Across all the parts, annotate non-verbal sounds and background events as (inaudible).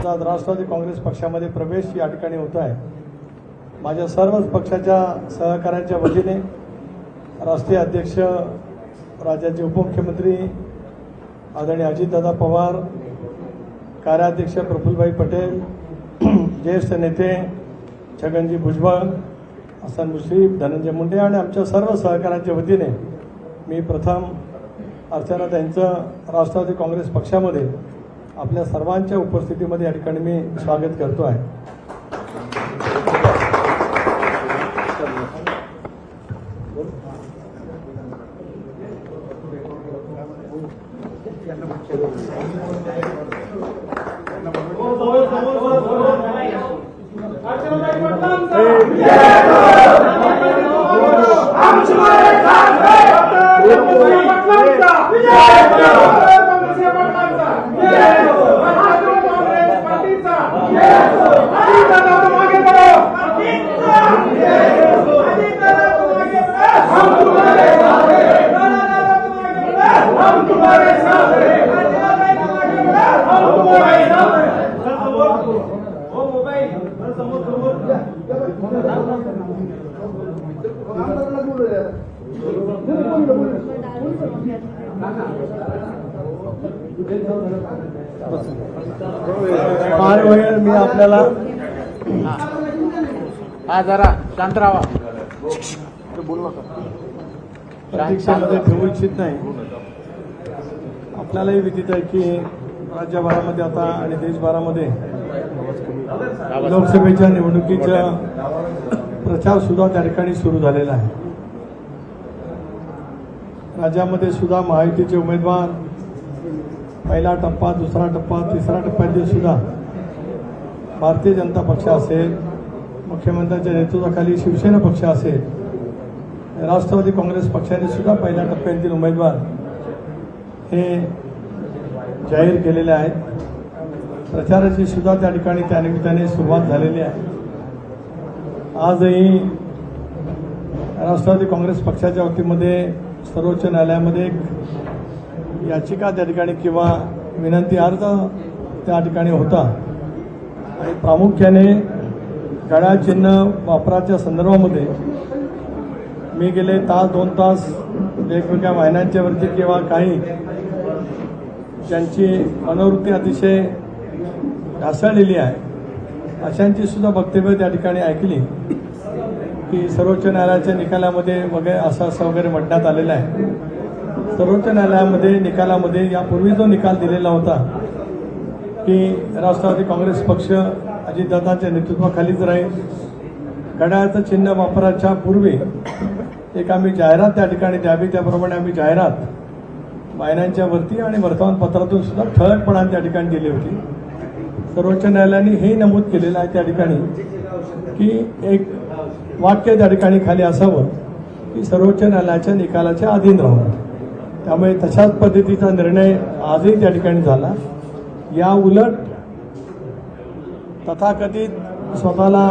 आज राष्ट्रवादी काँग्रेस पक्षामध्ये प्रवेश या ठिकाणी होत आहे. माझ्या सर्वच पक्षाच्या सहकाऱ्यांच्या वतीने राष्ट्रीय अध्यक्ष राज्याचे उपमुख्यमंत्री आदरणीय अजितदादा पवार कार्याध्यक्ष प्रफुल्लभाई पटेल (clears throat) ज्येष्ठ नेते छगनजी भुजबळ हसन मुश्रीफ धनंजय मुंडे आणि आमच्या सर्व सहकाऱ्यांच्या वतीने मी प्रथम अर्चनाताईंचं राष्ट्रवादी काँग्रेस पक्षामध्ये आपल्या सर्वांच्या उपस्थितीमध्ये या ठिकाणी मी स्वागत करतो आहे. फार वेळ मी आपल्याला हा जरा शांत राहा. प्रतीक्षेमध्ये ठेवू इच्छित नाही. आपल्यालाही विदित आहे की राज्यभरामध्ये आता आणि देशभरामध्ये लोकसभेच्या निवडणुकीचा प्रचार सुद्धा त्या ठिकाणी सुरू झालेला आहे. राज्यामध्ये सुद्धा महायुतीचे उमेदवार पहिला टप्पा दुसरा टप्पा तिसरा टप्प्यातील सुद्धा भारतीय जनता पक्ष असेल मुख्यमंत्र्यांच्या नेतृत्वाखाली शिवसेना पक्ष असेल राष्ट्रवादी काँग्रेस पक्षाने सुद्धा पहिल्या टप्प्यातील उमेदवार हे जाहीर केलेले आहेत. प्रचाराची सुद्धा त्या ठिकाणी त्यानिमित्ताने सुरुवात झालेली आहे. आजही राष्ट्रवादी काँग्रेस पक्षाच्या वतीमध्ये सर्वोच्च न्यायालयामध्ये एक याचिका त्या ठिकाणी किंवा विनंती अर्ज त्या ठिकाणी होता. आणि प्रामुख्याने घड्याळ चिन्ह वापराच्या संदर्भामध्ये मी गेले तास दोन तास वेगवेगळ्या वाहिन्यांच्यावरती किंवा काही ज्यांची मनोवृत्ती अतिशय ढासळलेली आहे. अशांची सुद्धा वक्तव्य त्या ठिकाणी ऐकली की सर्वोच्च न्यायालयाच्या निकालामध्ये वगैरे असं असं वगैरे म्हणण्यात आलेलं आहे. सर्वोच्च न्यायालयामध्ये निकालामध्ये यापूर्वी जो निकाल दिलेला होता की राष्ट्रवादी काँग्रेस पक्ष अजितदादांच्या नेतृत्वाखालीच राहील. घड्याळाचं चिन्ह वापराच्या पूर्वी एक आम्ही जाहिरात त्या ठिकाणी द्यावी त्याप्रमाणे आम्ही जाहिरात वाहिन्यांच्या वरती आणि वर्तमानपत्रातून सुद्धा ठळकपणाने त्या ठिकाणी दिली होती. सर्वोच्च न्यायालयाने हे नमूद केलेलं आहे त्या ठिकाणी की एक वाक्य त्या ठिकाणी खाली असावं की सर्वोच्च न्यायालयाच्या निकालाच्या अधीन राहावं त्यामुळे तशाच पद्धतीचा निर्णय आजही त्या ठिकाणी झाला. या उलट तथाकथित स्वतःला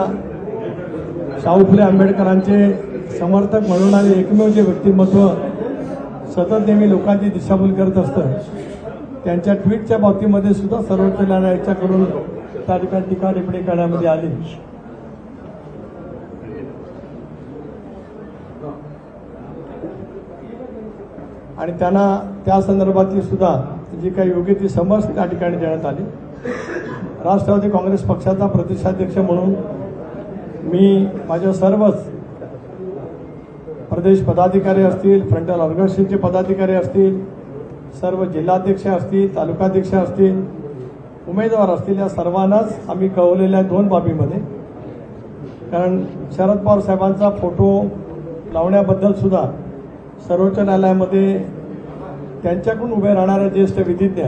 शाहू फुले आंबेडकरांचे समर्थक म्हणून आणि एकमेव जे व्यक्तिमत्व सतत नेहमी लोकांची दिशाभूल करत असतं त्यांच्या ट्विटच्या बाबतीमध्ये सुद्धा सर्वोच्च न्यायालयाच्याकडून त्या ठिकाणी टीका टिप्पणी करण्यामध्ये आली. आणि त्यांना त्या संदर्भातली सुद्धा जी काही योग्य ती समज त्या ठिकाणी देण्यात आली. राष्ट्रवादी काँग्रेस पक्षाचा प्रदेशाध्यक्ष म्हणून मी माझ्या सर्वच प्रदेश पदाधिकारी असतील फ्रंटल ऑर्गनायझेशनचे पदाधिकारी असतील सर्व जिल्हाध्यक्ष असतील तालुकाध्यक्ष असतील उमेदवार असतील या सर्वांनाच आम्ही कळवलेल्या दोन बाबीमध्ये. कारण शरद पवार साहेबांचा फोटो लावण्याबद्दल सुद्धा सर्वोच्च न्यायालयामध्ये त्यांच्याकडून उभे राहणारे ज्येष्ठ विधिज्ञ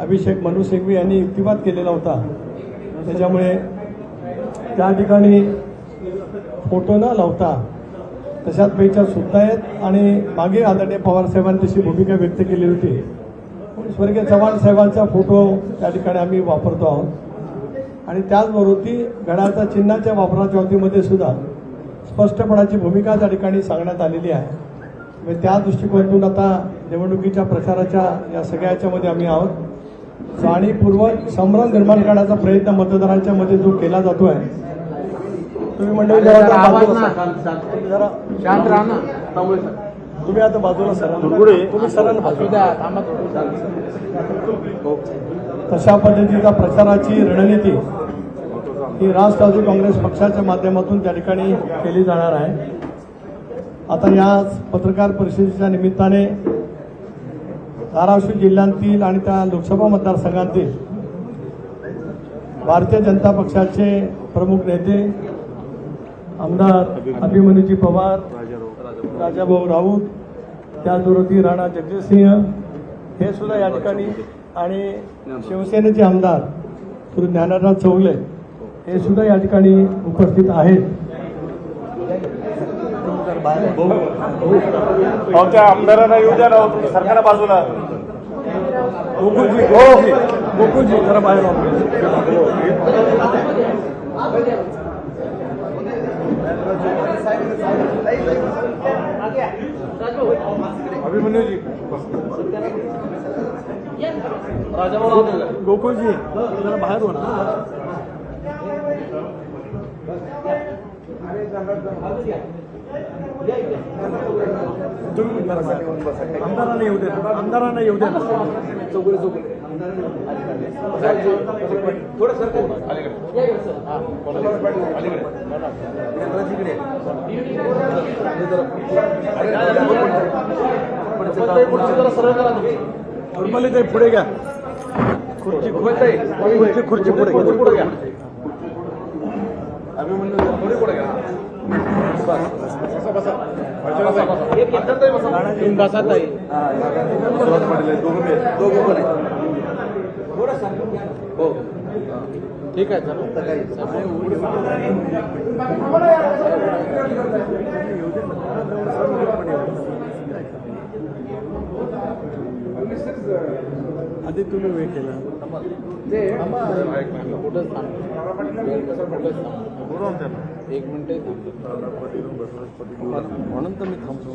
अभिषेक मनु सिंघवी यांनी युक्तिवाद केलेला होता. त्याच्यामुळे त्या ठिकाणी फोटो न लावता तशाच पैच्या सुद्धा आहेत. आणि मागे आदरणीय पवारसाहेबांनी तशी भूमिका व्यक्त केली होती. स्वर्गीय चव्हाण साहेबांचा फोटो त्या ठिकाणी आम्ही वापरतो आहोत. आणि त्याचबरोबर ती गडाच्या चिन्हाच्या वापराच्या बाबतीमध्ये सुद्धा स्पष्टपणाची भूमिका त्या ठिकाणी सांगण्यात आलेली आहे. म्हणजे त्या दृष्टिकोनातून आता निवडणुकीच्या प्रचाराच्या या सगळ्या याच्यामध्ये आम्ही आहोत. जाणीवपूर्वक संभ्रम निर्माण करण्याचा प्रयत्न मतदारांच्या मध्ये जो केला जातो आहे तुम्ही मंडळी जरा बाजूला शांत राहा ना. तुम्ही आता बाजूला सरा तुम्ही सरळ बाजूला. द्या. तशा पद्धतीचा प्रचाराची रणनीती ही राष्ट्रवादी काँग्रेस पक्षाच्या माध्यमातून त्या ठिकाणी केली जाणार आहे. आता या पत्रकार परिषदेच्या निमित्ताने धाराशिव जिल्ह्यातील आणि त्या लोकसभा मतदारसंघातील भारतीय जनता पक्षाचे प्रमुख नेते आमदार अभिमन्यूजी पवार राजाभाऊ राऊत त्याचबरोबर राणा जगजितसिंह हे सुद्धा या ठिकाणी आणि शिवसेनेचे आमदार श्री ज्ञानराज चौगले हे सुद्धा या ठिकाणी उपस्थित आहेत. त्या आमदारांना येऊ द्या ना हो, तुम्ही सरकार बाजूला. गोकुळजी गोकुळजी जरा बाहेर अभिमन्यूजी. गोकुळजी जरा बाहेर हो ना. आमदारांना येऊ दे आमदारांना येऊ दे नॉर्मली ते पुढे घ्या. खुर्ची खुर्ची खुर्ची पुढे पुढे घ्या. बसा ताई हो ठीक आहे चला आधी तुम्ही वेळ केला. कुठंच कुठंच एक मिनिट म्हणून तर मी थांबतो.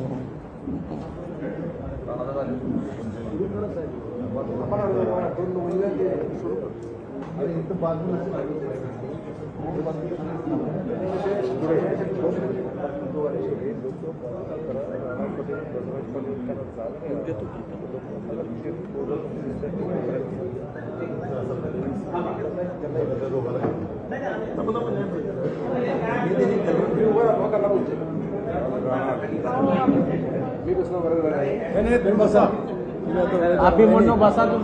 नाही नाही, तुम्ही बसा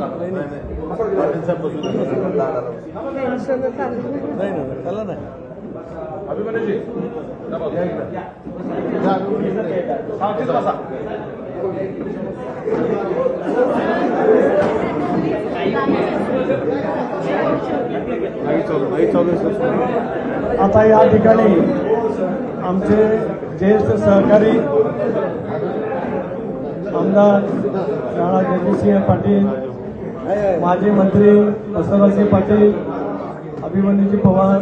नाही नाही नाही. अभिमन्यूजी आता या ठिकाणी आमचे ज्येष्ठ सहकारी आमदार राणा जगदीशसिंह पाटील माजी मंत्री वसंतरावजी पाटील अभिमन्यूजी पवार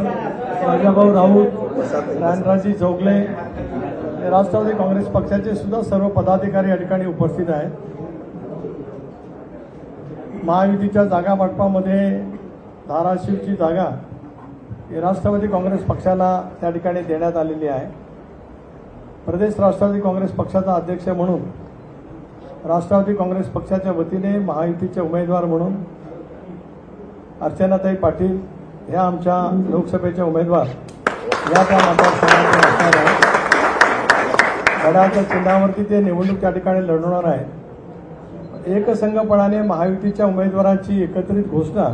राजाभाऊ राऊत रानराजी चौगले हे राष्ट्रवादी काँग्रेस पक्षाचे सुद्धा सर्व पदाधिकारी या ठिकाणी उपस्थित आहेत. महायुतीच्या जागा वाटपामध्ये धाराशिवची जागा ही राष्ट्रवादी काँग्रेस पक्षाला त्या ठिकाणी देण्यात आलेली आहे. प्रदेश राष्ट्रवादी काँग्रेस पक्षाचा अध्यक्ष म्हणून राष्ट्रवादी काँग्रेस पक्षाच्या वतीने महायुतीचे उमेदवार म्हणून अर्चनाताई पाटील ह्या आमच्या लोकसभेच्या उमेदवार. या त्या मतदारसंघाच्या असणार चिन्हावरती ते निवडणूक त्या ठिकाणी लढवणार आहेत. एकसंघपणाने महायुतीच्या उमेदवारांची एकत्रित घोषणा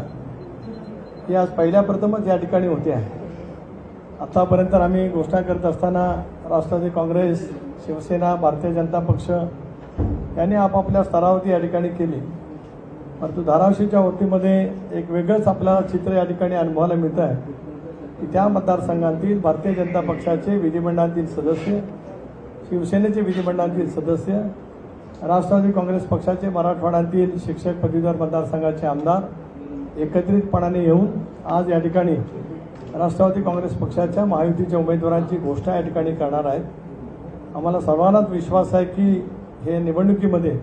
ही आज पहिल्या प्रथमच या ठिकाणी होते आहे. आतापर्यंत आम्ही घोषणा करत असताना राष्ट्रवादी काँग्रेस शिवसेना भारतीय जनता पक्ष यांनी आपापल्या स्तरावरती या ठिकाणी केली. परंतु धाराशिवच्या वतीमध्ये एक वेगळंच आपल्याला चित्र या ठिकाणी अनुभवायला मिळतं आहे. की त्या मतदारसंघातील भारतीय जनता पक्षाचे विधिमंडळातील सदस्य शिवसेनेचे विधिमंडळातील सदस्य राष्ट्रवादी काँग्रेस पक्षाचे मराठवाड्यातील शिक्षक पदवीधर मतदारसंघाचे आमदार एकत्रितपणाने येऊन आज या ठिकाणी राष्ट्रवादी काँग्रेस पक्षाच्या महायुतीच्या उमेदवारांची घोषणा या ठिकाणी करणार आहेत. आम्हाला सर्वांनाच विश्वास आहे की हे निवडणुकीमध्ये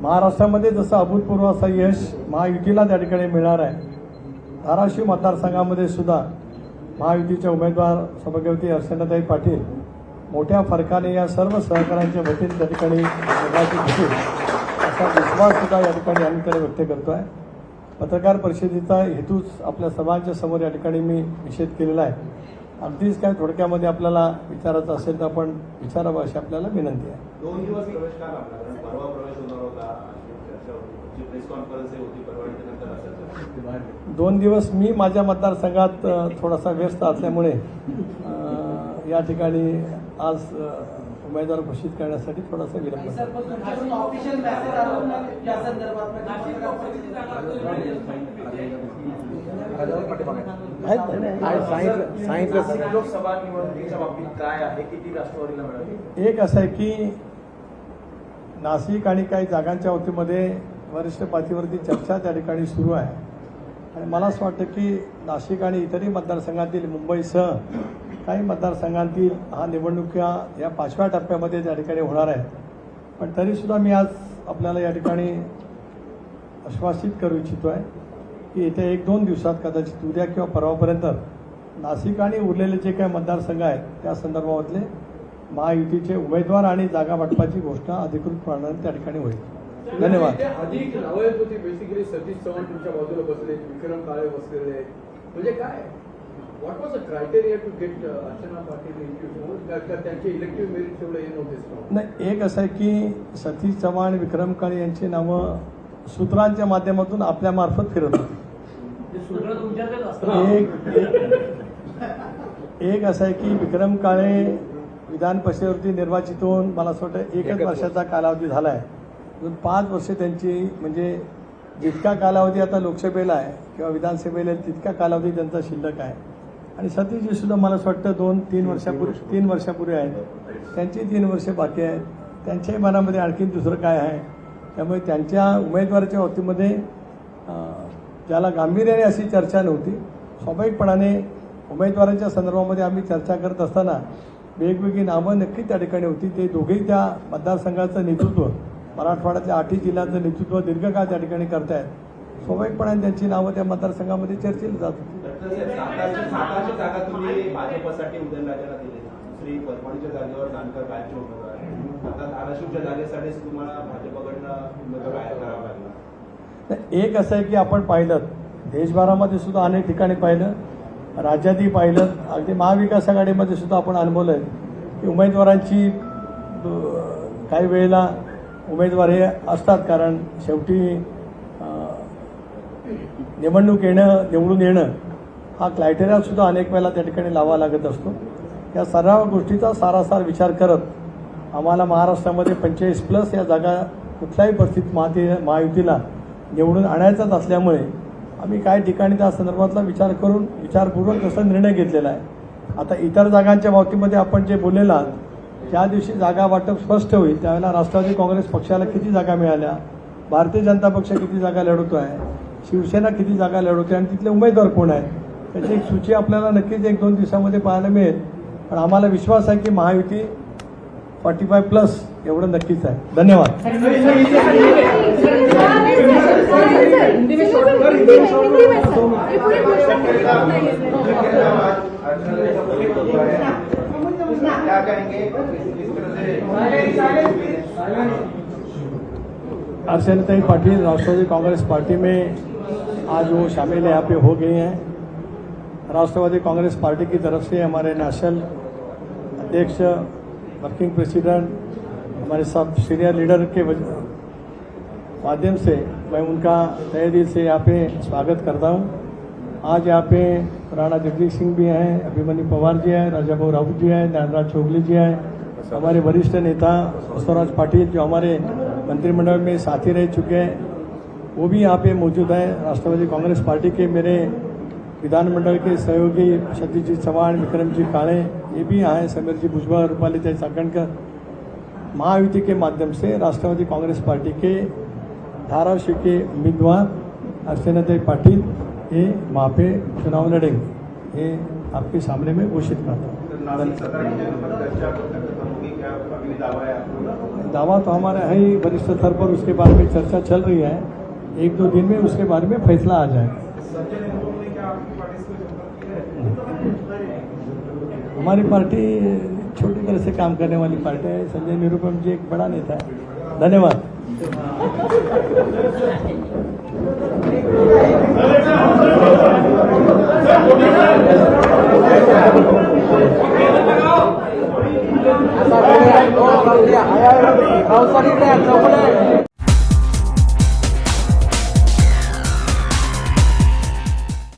महाराष्ट्रामध्ये जसं अभूतपूर्व असं यश महायुतीला त्या ठिकाणी मिळणार आहे. धाराशिव मतदारसंघामध्ये सुद्धा महायुतीचे उमेदवार सौभाग्यवती अर्चनाताई पाटील मोठ्या फरकाने या सर्व सहकाऱ्यांच्या वतीने त्या ठिकाणी असा विश्वास सुद्धा या ठिकाणी आम्ही त्याला व्यक्त करतो आहे पत्रकार परिषदेचा हेतूच आपल्या सर्वांच्या समोर या ठिकाणी मी निषेध केलेला आहे. अगदीच काय थोडक्यामध्ये आपल्याला विचारायचं असेल तर आपण विचारावं अशी आपल्याला विनंती आहे. दोन दिवस प्रवेश का परवा प्रवेश होणार होता दोन दिवस मी माझ्या मतदारसंघात थोडासा व्यस्त असल्यामुळे या ठिकाणी आज उमेदवार घोषित करण्यासाठी थोडासा विलंब लोकसभा निवडणुकीच्या बाबतीत काय आहे? किती राष्ट्रवादीला मिळाली? एक असं आहे की नाशिक आणि काही जागांच्या वतीमध्ये वरिष्ठ पातळीवरती चर्चा त्या ठिकाणी सुरू आहे. आणि मला असं वाटतं की नाशिक आणि इतरही मतदारसंघातील मुंबईसह काही मतदारसंघांतील हा निवडणुका या पाचव्या टप्प्यामध्ये त्या ठिकाणी होणार आहे पण तरीसुद्धा मी आज आपल्याला या ठिकाणी आश्वासित करू इच्छितो आहे. की येत्या एक दोन दिवसात कदाचित उद्या किंवा परवापर्यंत नाशिक आणि उरलेले जे काही मतदारसंघ आहेत त्या संदर्भातले महायुतीचे उमेदवार आणि जागा वाटपाची घोषणा अधिकृतपणाने त्या ठिकाणी होईल. धन्यवाद. सतीश चव्हाण तुमच्या बाजूला बसले विक्रम काळे बसलेले. म्हणजे काय? What was the criteria to get Archana Patil त्यांचे इलेक्टिव्ह मेरिट तेवढे नव्हते नाही एक असं आहे की सतीश चव्हाण विक्रम काळे यांची नावं सूत्रांच्या माध्यमातून आपल्या मार्फत फिरत होती. एक एक- एक असं आहे की विक्रम काळे विधान परिषदेवरती निर्वाचित होऊन मला असं वाटतं एकच वर्षाचा कालावधी झाला आहे अजून पाच वर्ष त्यांची म्हणजे जितका कालावधी आता लोकसभेला आहे किंवा विधानसभेला तितका कालावधी त्यांचा शिल्लक आहे. आणि सतीशजी सुद्धा मला असं वाटतं दोन तीन वर्षापूर्वी तीन वर्षापूर्वी. आहेत. त्यांची तीन वर्ष बाकी आहेत. त्यांच्याही मनामध्ये आणखीन दुसरं काय आहे? त्यामुळे त्यांच्या उमेदवाराच्या बाबतीमध्ये ज्याला गांभीर्याने अशी चर्चा नव्हती. स्वाभाविकपणाने उमेदवारांच्या संदर्भामध्ये आम्ही चर्चा करत असताना वेगवेगळी नावं नक्की त्या ठिकाणी होती. ते दोघेही त्या मतदारसंघाचं नेतृत्व मराठवाड्यातल्या आठही जिल्ह्याचं नेतृत्व दीर्घकाळ त्या ठिकाणी करतायत. स्वाभाविकपणाने त्यांची नावं त्या मतदारसंघामध्ये चर्चेली जात होती. जागेसाठी उमेदवार तुम्हाला भाजपकडनं उमेदवार बाहेर करावा लागला तर एक असं आहे की आपण पाहिलं देशभरामध्ये सुद्धा अनेक ठिकाणी पाहिलं राज्यातही पाहिलं अगदी महाविकास आघाडीमध्ये सुद्धा आपण अनुभवलं आहे की उमेदवारांची काही वेळेला उमेदवार हे असतात कारण शेवटी निवडणूक येणं निवडून येणं हा क्रायटेरियासुद्धा अनेक वेळेला त्या ठिकाणी लावा लागत असतो. या सर्व गोष्टीचा सारासार विचार करत आम्हाला महाराष्ट्रामध्ये पंचेचाळीस प्लस या जागा कुठल्याही परिस्थितीत महाती महायुतीला निवडून आणायचाच असल्यामुळे आम्ही काही ठिकाणी त्या संदर्भातला विचार करून विचारपूर्वक तसा निर्णय घेतलेला आहे. आता इतर जागांच्या बाबतीमध्ये आपण जे बोललेलं आहात ज्या दिवशी जागा वाटप स्पष्ट होईल त्यावेळेला राष्ट्रवादी काँग्रेस पक्षाला किती जागा मिळाल्या भारतीय जनता पक्ष किती जागा लढवतो आहे शिवसेना किती जागा लढवते आणि तिथले उमेदवार कोण आहेत त्याची एक सूची आपल्याला नक्कीच एक दोन दिवसामध्ये पाहायला मिळेल. पण आम्हाला विश्वास आहे की महायुती फॉर्टी फाय प्लस एवढं नक्कीच आहे. धन्यवाद. अर्चनाताई पाटिल, राष्ट्रवादी कांग्रेस पार्टी में आज वो शामिल यहाँ पे हो गई हैं। राष्ट्रवादी कांग्रेस पार्टी की तरफ़ से हमारे नेशनल अध्यक्ष, वर्किंग प्रेसिडेंट हमारे सब सीनियर लीडर के माध्यम से मैं उनका तय दिल से यहाँ पे स्वागत करता हूँ। आज यहाँ पे राणा जगदीश सिंह भी हैं, अभिमन्यु पवार जी हैं राजाभाऊ राउत जी हैं, ज्ञानराज चौगले जी हैं, हमारे वरिष्ठ नेता बसवराज पाटिल जो हमारे मंत्रिमंडल में साथी रह चुके हैं, वो भी यहाँ पे मौजूद हैं। राष्ट्रवादी कांग्रेस पार्टी के मेरे विधानमंडल के सहयोगी सतीश जी चौहान, विक्रम जी काळे ये भी यहाँ हैं, समीर जी भुजबल, रूपाली ताई साकणकर महायुति के माध्यम से राष्ट्रवादी कांग्रेस पार्टी के धाराशिव के उम्मीदवार अर्चनाताई पाटिल ये वहाँ पे चुनाव लड़ेंगे। ये आपके सामने में घोषित करता हूँ। क्या अगली दावा दावा तो हमारा है ही वरिष्ठ स्तर पर उसके बारे में चर्चा चल रही है। एक दो दिन में उसके बारे में फैसला आ जाए। हमारी पार्टी छोटी तरह से काम करने वाली पार्टी है। संजय निरुपम जी एक बड़ा नेता है। धन्यवाद। चौकडे